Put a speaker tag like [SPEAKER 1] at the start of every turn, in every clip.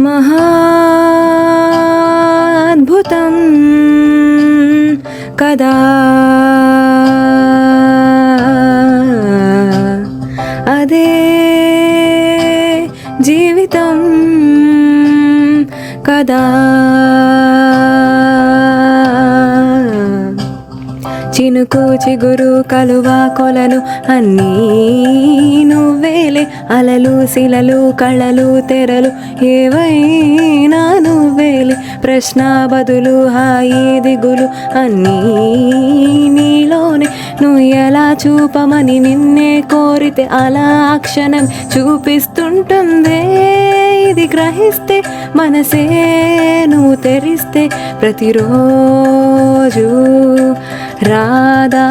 [SPEAKER 1] महाद्भुतं कदा నేను కూచి గురు కలువా కొలను అన్నీ నువ్వేలే అలలు శిలలు కళలు తెరలు ఏవైనా నువ్వేలే. ప్రశ్న బదులు హాయి దిగులు అన్నీ నీలోనే. నువ్వు ఎలా చూపమని నిన్నే కోరితే అలా క్షణం చూపిస్తుంటుందే. ఇది గ్రహిస్తే మనసే నువ్వు తెరిస్తే ప్రతిరోజు రాధా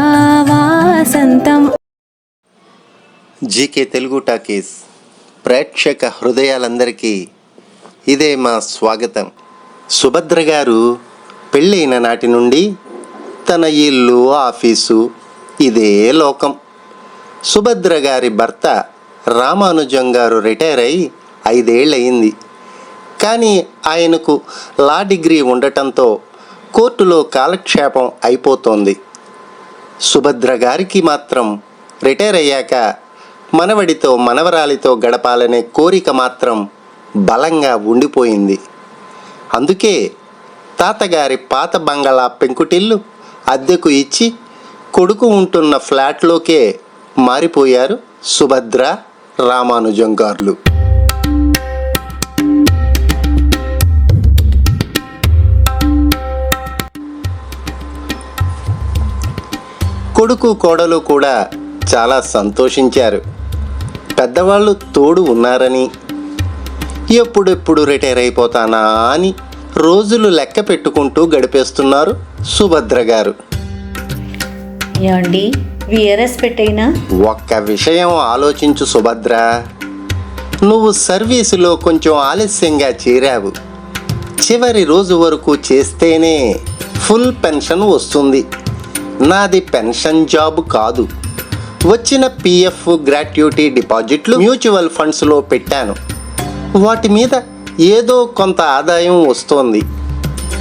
[SPEAKER 1] వాసంతం
[SPEAKER 2] జీకే తెలుగు టాకీస్ ప్రేక్షక హృదయాలందరికీ ఇదే మా స్వాగతం. సుభద్ర గారు పెళ్ళైన నాటి నుండి తన ఇల్లు ఆఫీసు ఇదే లోకం. సుభద్ర గారి భర్త రామానుజం గారు రిటైర్ అయి ఐదేళ్ళయింది. కానీ ఆయనకు లా డిగ్రీ ఉండటంతో కోర్టులో కాలక్షేపం అయిపోతోంది. సుభద్ర గారికి మాత్రం రిటైర్ అయ్యాక మనవడితో మనవరాలితో గడపాలనే కోరిక మాత్రం బలంగా ఉండిపోయింది. అందుకే తాతగారి పాత బంగళా పెంకుటిల్లు అద్దెకు ఇచ్చి కొడుకు ఉంటున్న ఫ్లాట్లోకే మారిపోయారు సుభద్ర రామానుజం గారులు. కొడుకు కోడలు కూడా చాలా సంతోషించారు. పెద్దవాళ్ళు తోడు ఉన్నారని. ఎప్పుడెప్పుడు రిటైర్ అయిపోతానా అని రోజులు లెక్క పెట్టుకుంటూ గడిపేస్తున్నారు సుభద్ర గారు.
[SPEAKER 3] ఏమండి విఆర్ఎస్ పెట్టైనా?
[SPEAKER 2] ఒక్క విషయం ఆలోచించు సుభద్ర. నువ్వు సర్వీసులో కొంచెం ఆలస్యంగా చేరావు. చివరి రోజు వరకు చేస్తేనే ఫుల్ పెన్షన్ వస్తుంది. నాది పెన్షన్ జాబ్ కాదు. వచ్చిన పిఎఫ్ గ్రాట్యుటీ డిపాజిట్లు మ్యూచువల్ ఫండ్స్లో పెట్టాను. వాటి మీద ఏదో కొంత ఆదాయం వస్తోంది.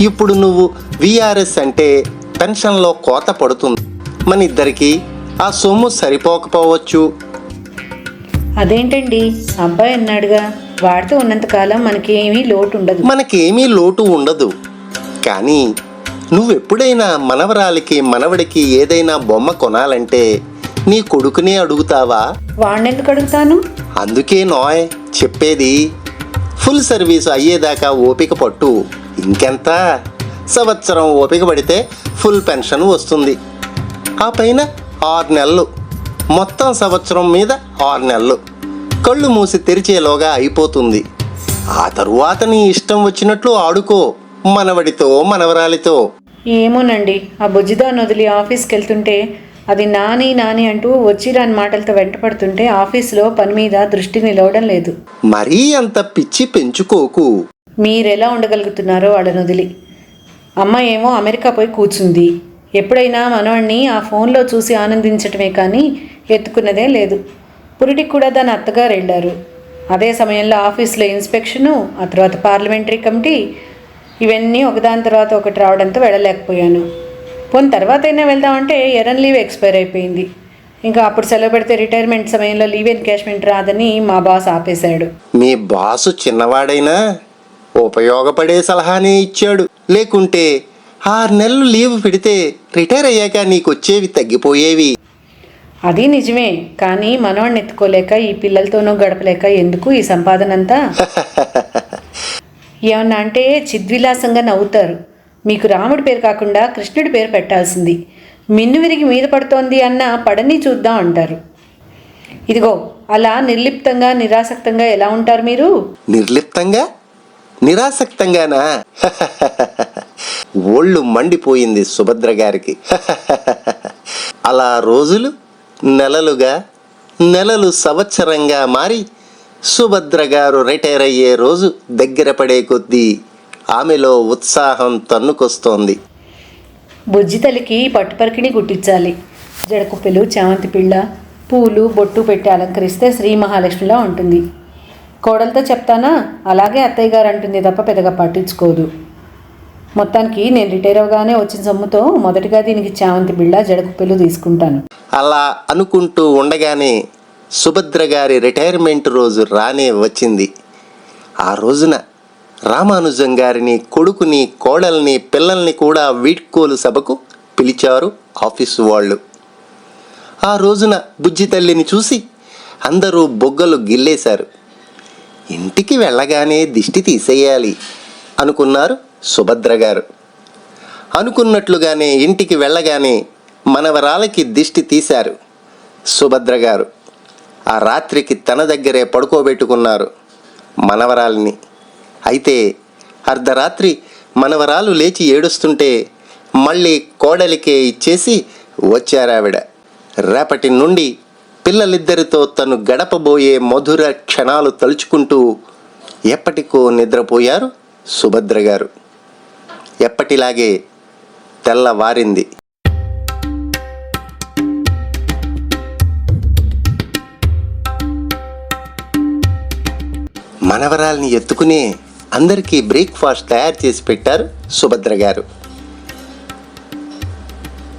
[SPEAKER 2] ఇప్పుడు నువ్వు విఆర్ఎస్ అంటే పెన్షన్లో కోత పడుతుంది. మన ఇద్దరికి ఆ సొమ్ము సరిపోకపోవచ్చు.
[SPEAKER 3] అదేంటండి? అబ్బాయి అన్నాడుగా వాడితో ఉన్నంతకాలం మనకి ఏమీ లోటు ఉండదు.
[SPEAKER 2] మనకేమీ లోటు ఉండదు. కానీ నువ్వెప్పుడైనా మనవరాలికి మనవడికి ఏదైనా బొమ్మ కొనాలంటే నీ కొడుకునే అడుగుతావా?
[SPEAKER 3] వాడిని ఎందుకు అడుగుతాను?
[SPEAKER 2] అందుకే నోయ్ చెప్పేది ఫుల్ సర్వీస్ అయ్యేదాకా ఓపిక పట్టు. ఇంకెంత? సంవత్సరం ఓపిక పడితే ఫుల్ పెన్షన్ వస్తుంది. ఆ పైన ఆరు నెలలు. మొత్తం సంవత్సరం మీద ఆరు నెలలు. కళ్ళు మూసి తెరిచేలోగా అయిపోతుంది. ఆ తరువాత నీ ఇష్టం వచ్చినట్లు ఆడుకో మనవడితో మనవరాలితో.
[SPEAKER 3] ఏమోనండి. ఆ బుజ్జిదాన్ని వదిలి ఆఫీస్కి వెళ్తుంటే అది నాని నాని అంటూ వచ్చి రాని మాటలతో వెంటపడుతుంటే ఆఫీస్లో పని మీద దృష్టి నిలవడం లేదు.
[SPEAKER 2] మరీ అంత పిచ్చి పెంచుకోకు.
[SPEAKER 3] మీరెలా ఉండగలుగుతున్నారో వాళ్ళని వదిలి. అమ్మ ఏమో అమెరికా పోయి కూర్చుంది. ఎప్పుడైనా మనవాణ్ణి ఆ ఫోన్లో చూసి ఆనందించటమే కానీ ఎత్తుకున్నదే లేదు. పురిటికి కూడా దాని అత్తగారు వెళ్ళారు. అదే సమయంలో ఆఫీస్లో ఇన్స్పెక్షను ఆ తర్వాత పార్లమెంటరీ కమిటీ ఇవన్నీ ఒకదాని తర్వాత ఒకటి రావడంతో వెళ్ళలేకపోయాను. పోనీ తర్వాత అయినా వెళ్దామంటే ఎరన్ లీవ్ ఎక్స్పైర్ అయిపోయింది. ఇంకా అప్పుడు సెలవు పెడితే రిటైర్మెంట్ సమయంలో లీవ్ ఎన్కాష్మెంట్ రాదని మా బాస్ ఆపేశాడు.
[SPEAKER 2] మీ బాసు చిన్నవాడైనా ఉపయోగపడే సలహానే ఇచ్చాడు. లేకుంటే ఆరు నెలలు లీవ్ పెడితే రిటైర్ అయ్యాక నీకు వచ్చేవి తగ్గిపోయేవి.
[SPEAKER 3] అది నిజమే కానీ మనవాడిని ఎత్తుకోలేక ఈ పిల్లలతోనూ గడపలేక ఎందుకు ఈ సంపాదన అంతా ఏమన్నా అంటే చిద్విలాసంగా నవ్వుతారు. మీకు రాముడి పేరు కాకుండా కృష్ణుడి పేరు పెట్టాల్సింది. మిన్ను విరిగి మీద పడుతోంది అన్న పడని చూద్దాం అంటారు. ఇదిగో అలా నిర్లిప్తంగా నిరాసక్తంగా ఎలా ఉంటారు మీరు?
[SPEAKER 2] నిర్లిప్తంగా? నిరాసక్తంగానా? ఒళ్ళు మండిపోయింది సుభద్ర గారికి. అలా రోజులు నెలలుగా నెలలు సంవత్సరంగా మారి సుభద్ర గారు రిటైర్ అయ్యే రోజు దగ్గర పడే కొద్దీ ఆమెలో ఉత్సాహం తన్నుకొస్తోంది.
[SPEAKER 3] బుజ్జి తల్లికి పట్టుపరికిని కుట్టించాలి జడకుప్పెలు చామంతి పిళ్ళ పూలు బొట్టు పెట్టి అలంకరిస్తే శ్రీ మహాలక్ష్మిలా ఉంటుంది. కోడలతో చెప్తానా అలాగే అత్తయ్య గారు అంటుంది తప్ప పెద్దగా పట్టించుకోదు. మొత్తానికి నేను రిటైర్ అవగానే వచ్చిన సొమ్ముతో మొదటిగా దీనికి చామంతి బిళ్ళ జడకుప్పెలు తీసుకుంటాను.
[SPEAKER 2] అలా అనుకుంటూ ఉండగానే సుభద్ర గారి రిటైర్మెంట్ రోజు రానే వచ్చింది. ఆ రోజున రామానుజం గారిని కొడుకుని కోడల్ని పిల్లల్ని కూడా వీడ్కోలు సభకు పిలిచారు ఆఫీసు వాళ్ళు. ఆ రోజున బుజ్జి తల్లిని చూసి అందరూ బొగ్గలు గిల్లేశారు. ఇంటికి వెళ్ళగానే దిష్టి తీసేయాలి అనుకున్నారు సుభద్ర గారు. అనుకున్నట్లుగానే ఇంటికి వెళ్ళగానే మనవరాలకి దిష్టి తీశారు సుభద్ర గారు. ఆ రాత్రికి తన దగ్గరే పడుకోబెట్టుకున్నారు మనవరాలిని. అయితే అర్ధరాత్రి మనవరాలు లేచి ఏడుస్తుంటే మళ్ళీ కోడలికే ఇచ్చేసి వచ్చారావిడ. రేపటి నుండి పిల్లలిద్దరితో తను గడపబోయే మధుర క్షణాలు తలుచుకుంటూ ఎప్పటికో నిద్రపోయారు సుభద్ర గారు ఎప్పటిలాగే తెల్లవారింది. మనవరాల్ని ఎత్తుకునే అందరికీ బ్రేక్ఫాస్ట్ తయారు చేసి పెట్టారు సుభద్ర గారు.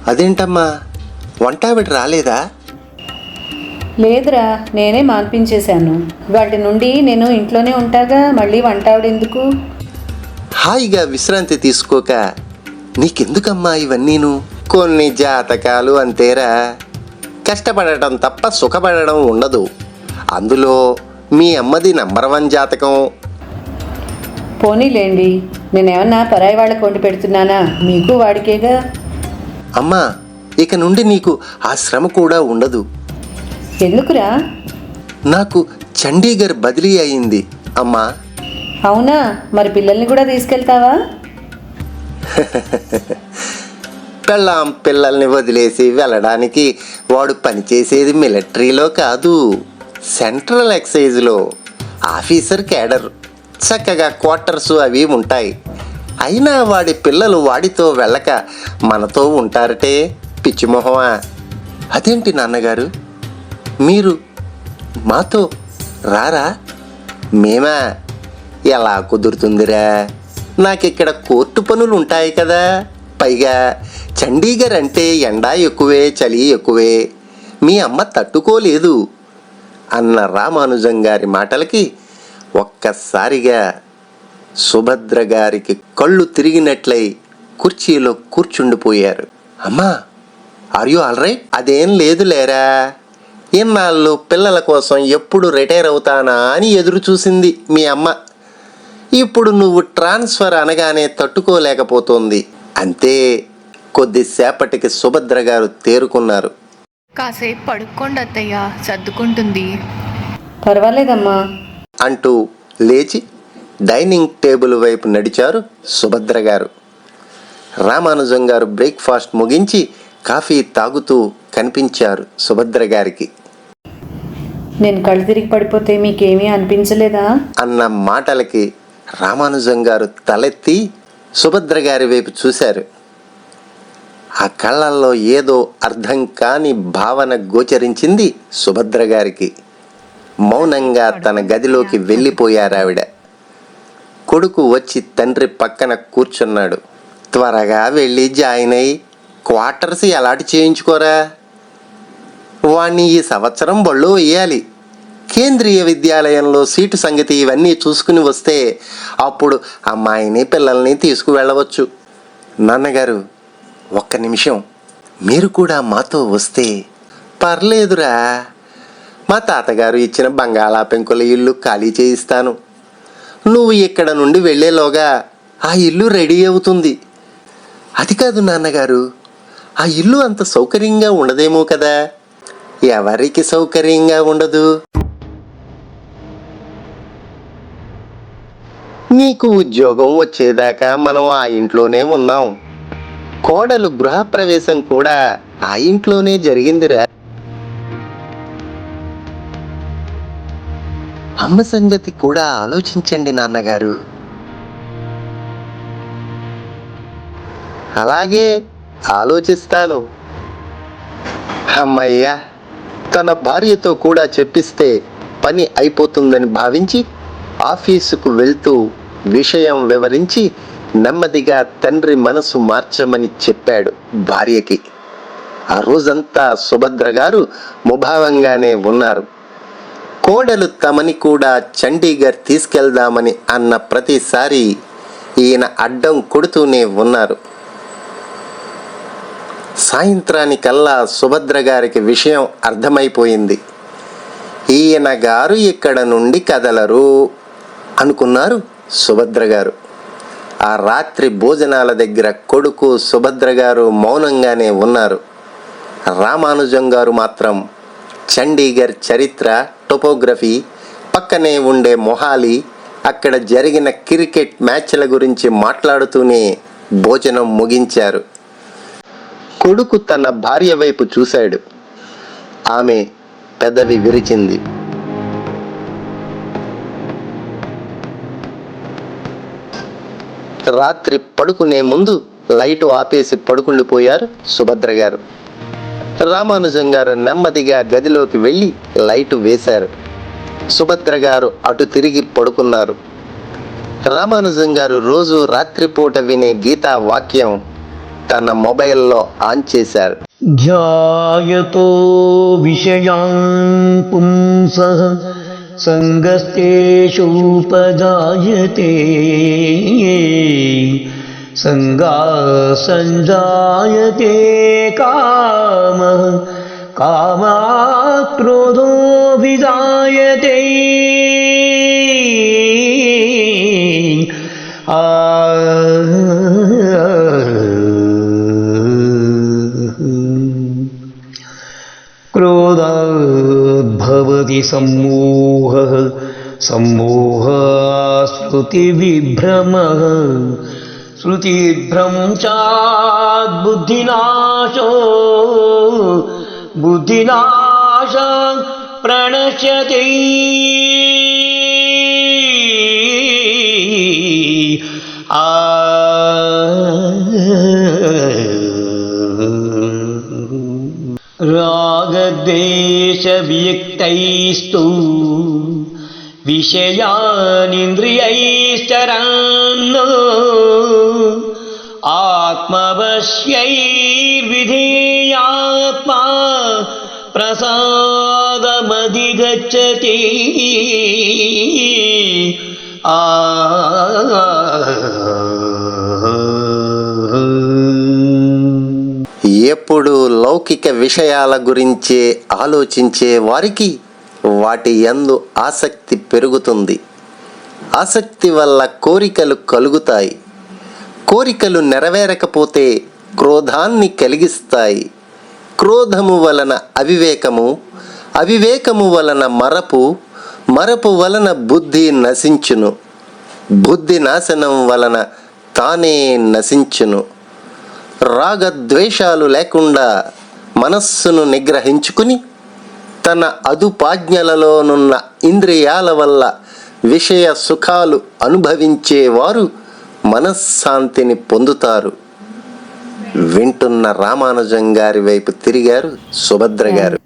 [SPEAKER 2] అదేంటమ్మా వంటావిడ రాలేదా?
[SPEAKER 3] లేదురా నేనే మాన్పించేశాను. వాటి నుండి నేను ఇంట్లోనే ఉంటాగా మళ్ళీ వంటావిడెందుకు
[SPEAKER 2] హాయిగా విశ్రాంతి తీసుకోక నీకెందుకమ్మా ఇవన్నీను? కొన్ని జాతకాలు అంతేరా. కష్టపడటం తప్ప సుఖపడడం ఉండదు. అందులో మీ అమ్మది నంబర్ వన్ జాతకం.
[SPEAKER 3] పోనీలేండి నేనేమన్నా పరాయి వాళ్ళకి వండి పెడుతున్నానా? మీకు వాడికేగా?
[SPEAKER 2] అమ్మా ఇక నుండి నీకు ఆ శ్రమ కూడా ఉండదు.
[SPEAKER 3] ఎందుకురా?
[SPEAKER 2] నాకు చండీగఢ్ బదిలీ అయింది అమ్మా.
[SPEAKER 3] అవునా? మరి పిల్లల్ని కూడా తీసుకెళ్తావా?
[SPEAKER 2] పెళ్ళాం పిల్లల్ని వదిలేసి వెళ్ళడానికి వాడు పనిచేసేది మిలిటరీలో కాదు. సెంట్రల్ ఎక్సైజ్లో ఆఫీసర్ క్యాడర్ చక్కగా క్వార్టర్స్ అవి ఉంటాయి. అయినా వాడి పిల్లలు వాడితో వెళ్ళక మనతో ఉంటారటే పిచ్చిమొహమా అదేంటి నాన్నగారు? మీరు మాతో రారా? మేమా? ఎలా కుదురుతుందిరా? నాకిక్కడ కోర్టు పనులు ఉంటాయి కదా. పైగా చండీగఢ్ అంటే ఎండా ఎక్కువే చలి ఎక్కువే. మీ అమ్మ తట్టుకోలేదు. అన్న రామానుజం గారి మాటలకి ఒక్కసారిగా సుభద్ర గారికి కళ్ళు తిరిగినట్లయి కుర్చీలో కూర్చుండిపోయారు. అమ్మా ఆర్ యు ఆల్ రైట్ అదేం లేదు లేరా. ఇన్నాళ్ళు పిల్లల కోసం ఎప్పుడు రిటైర్ అవుతానా అని ఎదురు చూసింది మీ అమ్మ. ఇప్పుడు నువ్వు ట్రాన్స్ఫర్ అనగానే తట్టుకోలేకపోతుంది. అంతే కొద్దిసేపటికి సుభద్ర గారు తేరుకున్నారు.
[SPEAKER 4] కాసేపు పడుకోండి అత్తయ్య సర్దుకుంటుంది.
[SPEAKER 3] పర్వాలేదమ్మా.
[SPEAKER 2] అంటూ లేచి డైనింగ్ టేబుల్ వైపు నడిచారు సుభద్ర గారు. రామానుజం గారు బ్రేక్ఫాస్ట్ ముగించి కాఫీ తాగుతూ కనిపించారు సుభద్ర గారికి.
[SPEAKER 3] నేను కళ్ళు తిరిగి పడిపోతే మీకేమీ అనిపించలేదా?
[SPEAKER 2] అన్న మాటలకి రామానుజం గారు తలెత్తి సుభద్ర గారి వైపు చూశారు. ఆ కళ్ళల్లో ఏదో అర్థం కాని భావన గోచరించింది సుభద్ర గారికి. మౌనంగా తన గదిలోకి వెళ్ళిపోయారావిడ కొడుకు వచ్చి తండ్రి పక్కన కూర్చున్నాడు. త్వరగా వెళ్ళి జాయిన్ అయి క్వార్టర్స్ ఎలాంటి చేయించుకోరా? వాణ్ణి ఈ సంవత్సరం బళ్ళు వేయాలి కేంద్రీయ విద్యాలయంలో సీటు సంగతి ఇవన్నీ చూసుకుని వస్తే అప్పుడు అమ్మాయిని పిల్లల్ని తీసుకువెళ్ళవచ్చు. నాన్నగారు ఒక్క నిమిషం. మీరు కూడా మాతో వస్తే పర్లేదురా. మా తాతగారు ఇచ్చిన బంగాళా పెంకుల ఇల్లు ఖాళీ చేయిస్తాను. నువ్వు ఇక్కడ నుండి వెళ్ళేలోగా ఆ ఇల్లు రెడీ అవుతుంది. అది కాదు నాన్నగారు ఆ ఇల్లు అంత సౌకర్యంగా ఉండదేమో కదా. ఎవరికి సౌకర్యంగా ఉండదు? నీకు ఉద్యోగం వచ్చేదాకా మనం ఆ ఇంట్లోనే ఉన్నాం. కోడలు గృహప్రవేశం కూడా ఆ ఇంట్లోనే జరిగిందిరా. అమ్మ సంగతి కూడా ఆలోచించండి నాన్నగారు. అలాగే ఆలోచిస్తాను. అమ్మయ్యా తన భార్యతో కూడా చెప్పిస్తే పని అయిపోతుందని భావించి ఆఫీసుకు వెళ్తూ విషయం వివరించి నెమ్మదిగా తండ్రి మనసు మార్చమని చెప్పాడు భార్యకి. ఆ రోజంతా సుభద్ర గారు ముభావంగానే ఉన్నారు. కోడలు తమని కూడా చండీగఢ్ తీసుకెళ్దామని అన్న ప్రతిసారి ఈయన అడ్డం కొడుతూనే ఉన్నారు. సాయంత్రానికల్లా సుభద్ర గారికి విషయం అర్థమైపోయింది. ఈయన గారు ఇక్కడ నుండి కదలరు అనుకున్నారు సుభద్ర గారు. ఆ రాత్రి భోజనాల దగ్గర కొడుకు సుభద్ర గారు మౌనంగానే ఉన్నారు. రామానుజం గారు మాత్రం చండీగఢ్ చరిత్ర టొపోగ్రఫీ పక్కనే ఉండే మొహాలి అక్కడ జరిగిన క్రికెట్ మ్యాచ్ల గురించి మాట్లాడుతూనే భోజనం ముగించారు. కొడుకు తన భార్య వైపు చూశాడు. ఆమె పెదవి విరిచింది. రాత్రి పడుకునే ముందు లైట్ ఆపేసి పడుకుండిపోయారు సుభద్ర గారు. రామానుజం గారు నెమ్మదిగా గదిలోకి వెళ్ళి లైటు వేశారు. సుభద్ర గారు అటు తిరిగి పడుకున్నారు. రామానుజం గారు రోజు రాత్రిపూట వినే గీతా వాక్యం తన మొబైల్లో ఆన్ చేశారు.
[SPEAKER 5] ధ్యాయతో విషయాం పుంస सङ्गस्तेषूपजायते सङ्गा सञ्जायते कामः। कामात् क्रोधोऽभिजायते भवति सम्मोहः। सम्मोहश्रुतिविभ्रमः। श्रुतिभ्रं चाद्बुद्धिनाशो बुद्धिनाश प्रणश्यते। आ। रागद्वेषवियुक्त വിഷയൈസ്തു വിഷയാനിന്ദ്രിയൈശ്ചരന്നു ആത്മവശ്യൈർവിധേയാത്മാ പ്രസാദമധിഗച്ഛതി.
[SPEAKER 2] ആ లౌకిక విషయాల గురించే ఆలోచించే వారికి వాటి యందు ఆసక్తి పెరుగుతుంది. ఆసక్తి వల్ల కోరికలు కలుగుతాయి. కోరికలు నెరవేరకపోతే క్రోధాన్ని కలిగిస్తాయి. క్రోధము వలన అవివేకము అవివేకము వలన మరపు మరపు వలన బుద్ధి నశించును. బుద్ధి నాశనం వలన తానే నశించును. రాగద్వేషాలు లేకుండా మనస్సును నిగ్రహించుకుని తన అదుపాజ్ఞలలోనున్న ఇంద్రియాల వల్ల విషయ సుఖాలు అనుభవించేవారు మనశ్శాంతిని పొందుతారు. వింటున్న రామానుజం గారి వైపు తిరిగారు సుభద్ర గారు.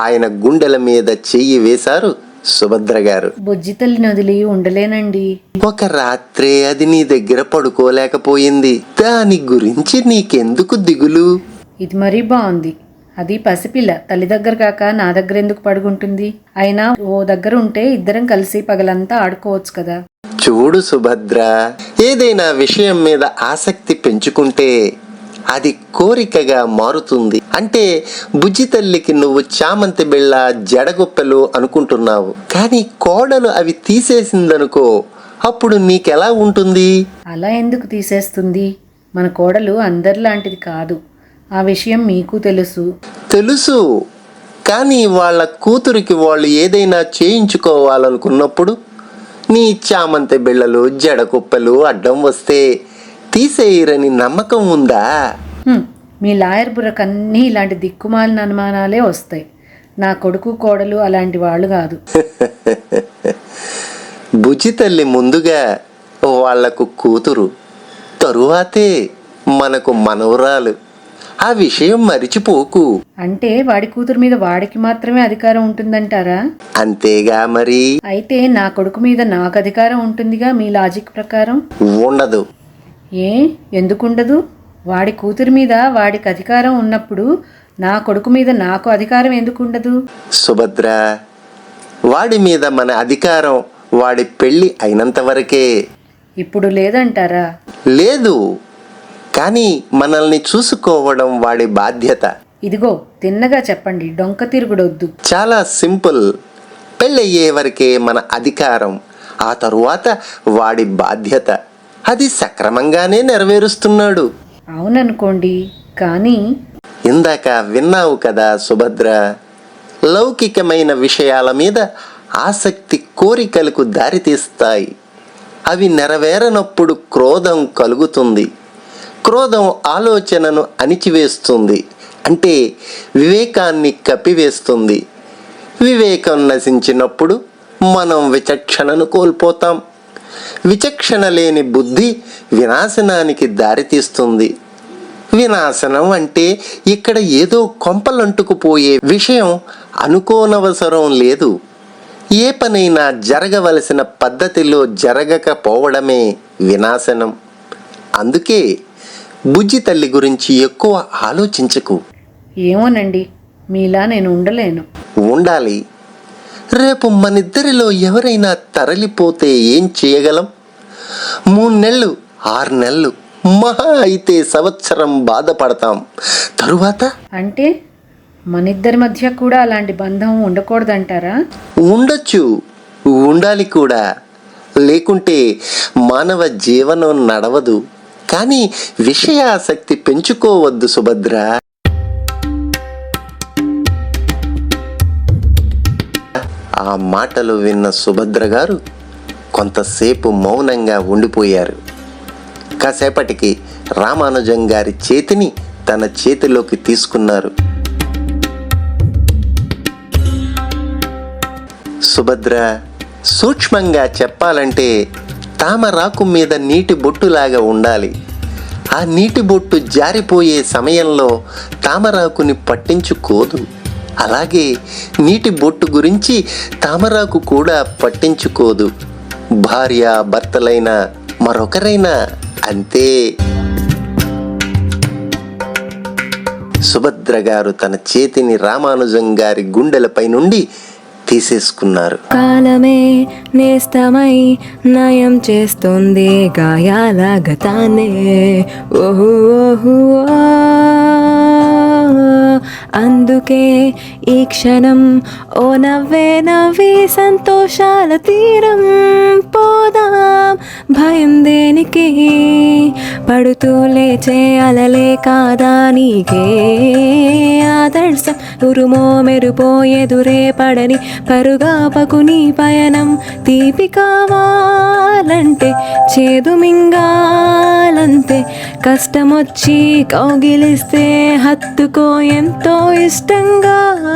[SPEAKER 2] ఆయన గుండెల మీద చెయ్యి వేశారు. సుభద్ర గారు.
[SPEAKER 3] బుజ్జి తల్లిని వదిలి ఉండలేనండి.
[SPEAKER 2] ఒక రాత్రే అది నీ దగ్గర పడుకోలేకపోయింది. దాని గురించి నీకెందుకు దిగులు?
[SPEAKER 3] ఇది మరీ బాగుంది. అది పసిపిల్ల. తల్లి దగ్గర కాక నా దగ్గర ఎందుకు పడుకుంటుంది? అయినా ఓ దగ్గర ఉంటే ఇద్దరం కలిసి పగలంతా ఆడుకోవచ్చు కదా.
[SPEAKER 2] చూడు సుభద్ర ఏదైనా విషయం మీద ఆసక్తి పెంచుకుంటే అది కోరికగా మారుతుంది. అంటే బుజ్జి తల్లికి నువ్వు చామంతి బిళ్ళ జడగొప్పెలు అనుకుంటున్నావు. కానీ కోడలు అవి తీసేసిందనుకో అప్పుడు నీకెలా ఉంటుంది?
[SPEAKER 3] అలా ఎందుకు తీసేస్తుంది? మన కోడలు అందరిలాంటిది కాదు. ఆ విషయం మీకు తెలుసు.
[SPEAKER 2] తెలుసు. కానీ వాళ్ళ కూతురికి వాళ్ళు ఏదైనా చేయించుకోవాలనుకున్నప్పుడు నీ చామంతి బిళ్ళలు జడకుప్పలు అడ్డం వస్తే తీసేయరని నమ్మకం ఉందా?
[SPEAKER 3] మీ లాయర్ బుర్రకన్నీ ఇలాంటి దిక్కుమాలిన అనుమానాలే వస్తాయి. నా కొడుకు కోడలు అలాంటి వాళ్ళు కాదు.
[SPEAKER 2] బుజ్జి తల్లి ముందుగా వాళ్ళకు కూతురు తరువాతే మనకు మనవరాలు. ఆ విషయం మరిచిపోకు.
[SPEAKER 3] అంటే వాడి కూతురు మీద వాడికి మాత్రమే అధికారం ఉంటుందంటారా?
[SPEAKER 2] అంతేగా మరి.
[SPEAKER 3] అయితే నా కొడుకు మీద నాకు అధికారం ఉంటుందిగా మీ లాజిక్ ప్రకారం?
[SPEAKER 2] ఉండదు.
[SPEAKER 3] ఏ? ఎందుకుండదు? వాడి కూతురి మీద వాడికి అధికారం ఉన్నప్పుడు నా కొడుకు మీద నాకు అధికారం ఎందుకుండదు?
[SPEAKER 2] సుభద్ర వాడి మీద మన అధికారం వాడి పెళ్ళి అయినంత వరకే.
[SPEAKER 3] ఇప్పుడు లేదంటారా?
[SPEAKER 2] లేదు కానీ మనల్ని చూసుకోవడం వాడి బాధ్యత.
[SPEAKER 3] ఇదిగో తిన్నగా చెప్పండి డొంక తిరుగుడొద్దు.
[SPEAKER 2] చాలా సింపుల్. పెళ్ళయ్యే వరకే మన అధికారం ఆ తరువాత వాడి బాధ్యత. అది సక్రమంగానే నెరవేరుస్తున్నాడు.
[SPEAKER 3] అవుననుకోండి కానీ
[SPEAKER 2] ఇందాక విన్నావు కదా సుభద్ర లౌకికమైన విషయాల మీద ఆసక్తి కోరికలకు దారితీస్తాయి. అవి నెరవేరనప్పుడు క్రోధం కలుగుతుంది. క్రోధం ఆలోచనను అణిచివేస్తుంది. అంటే వివేకాన్ని కప్పివేస్తుంది. వివేకం నశించినప్పుడు మనం విచక్షణను కోల్పోతాం. విచక్షణ లేని బుద్ధి వినాశనానికి దారితీస్తుంది. వినాశనం అంటే ఇక్కడ ఏదో కొంపలంటుకుపోయే విషయం అనుకోనవసరం లేదు. ఏ పనైనా జరగవలసిన పద్ధతిలో జరగకపోవడమే వినాశనం. అందుకే బుజ్జి తల్లి గురించి ఎక్కువ ఆలోచించకు.
[SPEAKER 3] ఏమోనండి మీలా నేను ఉండలేను.
[SPEAKER 2] ఉండాలి. రేపు మనిద్దరిలో ఎవరైనా తరలిపోతే ఏం చేయగలం? మూడు నెలలు ఆరు నెలలు మహా అయితే సంవత్సరం బాధపడతాం. తరువాత?
[SPEAKER 3] అంటే మనిద్దరి మధ్య కూడా అలాంటి బంధం ఉండకూడదంటారా?
[SPEAKER 2] ఉండొచ్చు. ఉండాలి కూడా. లేకుంటే మానవ జీవనం నడవదు. కానీ విషయాసక్తి పెంచుకోవద్దు సుభద్ర. ఆ మాటలు విన్న సుభద్ర గారు కొంతసేపు మౌనంగా ఉండిపోయారు. కాసేపటికి రామానుజం గారి చేతిని తన చేతిలోకి తీసుకున్నారు. సుభద్ర సూక్ష్మంగా చెప్పాలంటే తామరాకు మీద నీటి బొట్టులాగా ఉండాలి. ఆ నీటి బొట్టు జారిపోయే సమయంలో తామరాకుని పట్టించుకోదు. అలాగే నీటి బొట్టు గురించి తామరాకు కూడా పట్టించుకోదు. భార్య భర్తలైన మరొకరైనా అంతే. సుభద్ర గారు తన చేతిని రామానుజం గారి గుండెలపై నుండి తీసేసుకున్నారు.
[SPEAKER 1] కాలమే నేస్తమై నయం చేస్తుంది గాయాల గతానే ఓహు ఓహు ఓ. ఈ క్షణం ఓ నవ్వే నవ్వి సంతోషాల తీరం పోదాం. భయం దేనికి? పడుతూ లేచే అలలే కాదా నీకే? ఆదర్శం ఉరుమో మెరుపో ఎదురే పడని పరుగాపకు నీ పయనం తీపి కావాలంటే చేదు మింగాలంతే. కష్టమొచ్చి కౌగిలిస్తే హత్తుకో ఎంతో ఇష్టంగా.